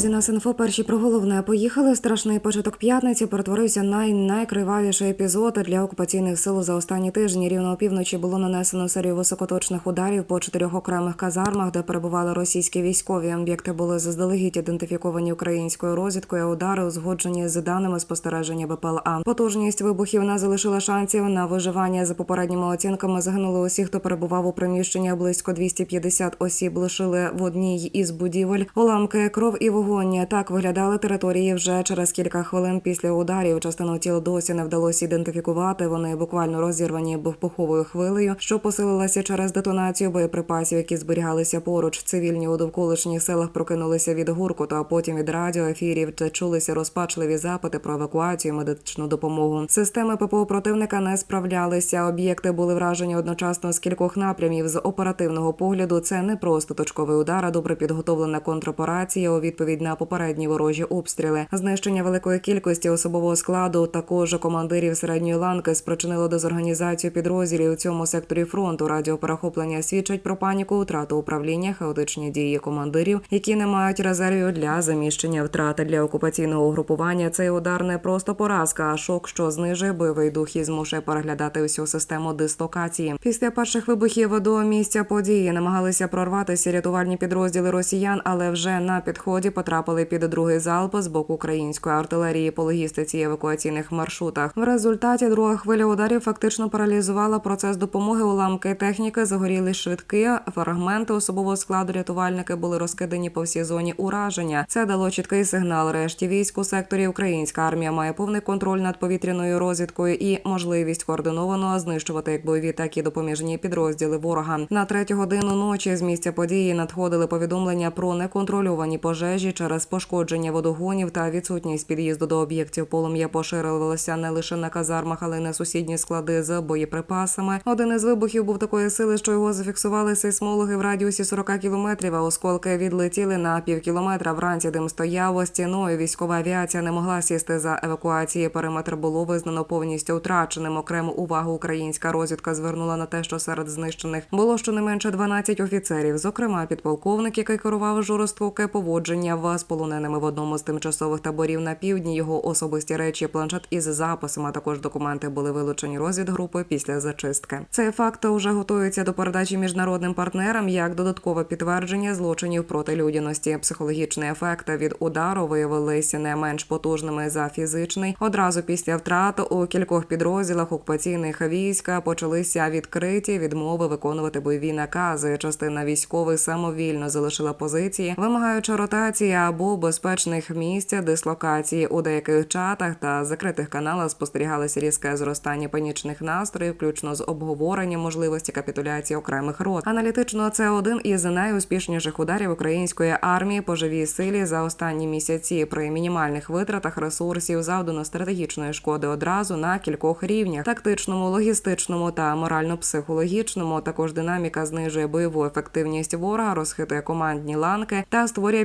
Наразі на Синфо перші про головне поїхали. Страшний початок п'ятниці перетворився на найкривавіший епізод для окупаційних сил за останні тижні. Рівно опівночі було нанесено серію високоточних ударів по чотирьох окремих казармах, де перебували російські військові. Об'єкти були заздалегідь ідентифіковані українською розвідкою. Удари узгоджені з даними спостереження БПЛА. Потужність вибухів не залишила шансів на виживання. За попередніми оцінками загинули усі, хто перебував у приміщенні. Близько 250 осіб лишили в одній із будівель. Уламки, кров і вогонь. Так виглядали території вже через кілька хвилин після ударів. Частину тіл досі не вдалося ідентифікувати. Вони буквально розірвані вибуховою хвилею, що посилилася через детонацію боєприпасів, які зберігалися поруч. Цивільні у довколишніх селах прокинулися від гуркоту, а потім від радіоефірів, чулися розпачливі запити про евакуацію, медичну допомогу. Системи ППО противника не справлялися. Об'єкти були вражені одночасно з кількох напрямів. З оперативного погляду це не просто точковий удар, а добре підготовлена контроперація у відповідь на попередні ворожі обстріли. Знищення великої кількості особового складу, також командирів середньої ланки, спричинило дезорганізацію підрозділів у цьому секторі фронту. Радіоперехоплення свідчать про паніку, втрату управління, хаотичні дії командирів, які не мають резервів для заміщення втрати для окупаційного угрупування. Цей удар не просто поразка, а шок, що знижує бойовий дух і змушує переглядати усю систему дислокації. Після перших вибухів до місця події намагалися прорватися рятувальні підрозділи росіян, але вже на підході потрапили під другий залп з боку української артилерії по логістиці евакуаційних маршрутах. В результаті друга хвиля ударів фактично паралізувала процес допомоги. Уламки техніки загоріли швидкі. Фрагменти особового складу рятувальники були розкидані по всій зоні ураження. Це дало чіткий сигнал решті військ у секторі. Українська армія має повний контроль над повітряною розвідкою і можливість координовано знищувати як бойові, так і допоміжні підрозділи ворога. На третю годину ночі з місця події надходили повідомлення про неконтрольовані пожежі через пошкодження водогонів та відсутність під'їзду до об'єктів. Полум'я поширилося не лише на казармах, але й на сусідні склади з боєприпасами. Один із вибухів був такої сили, що його зафіксували сейсмологи в радіусі 40 кілометрів. А осколки відлетіли на пів кілометра. Вранці дим стояв стіною. Військова авіація не могла сісти за евакуації. Периметр було визнано повністю втраченим. Окрему увагу українська розвідка звернула на те, що серед знищених було щонайменше 12 офіцерів, зокрема підполковник, який керував жорстоке поводження в- з полоненими в одному з тимчасових таборів на півдні. Його особисті речі, планшет із записами. а Також документи були вилучені розвідгрупи після зачистки. Цей факт уже готується до передачі міжнародним партнерам як додаткове підтвердження злочинів проти людяності. Психологічний ефект від удару виявилися не менш потужними за фізичний. Одразу після втрат у кількох підрозділах окупаційних військ почалися відкриті відмови виконувати бойові накази. Частина військових самовільно залишила позиції, вимагаючи ротації або безпечних місць дислокації у деяких чатах та закритих каналах спостерігалося різке зростання панічних настроїв, включно з обговоренням можливості капітуляції окремих рот. Аналітично це один із найуспішніших ударів української армії по живій силі за останні місяці. При мінімальних витратах ресурсів завдано стратегічної шкоди одразу на кількох рівнях: тактичному, логістичному та морально-психологічному. Також динаміка знижує бойову ефективність ворога, розхитує командні ланки та створює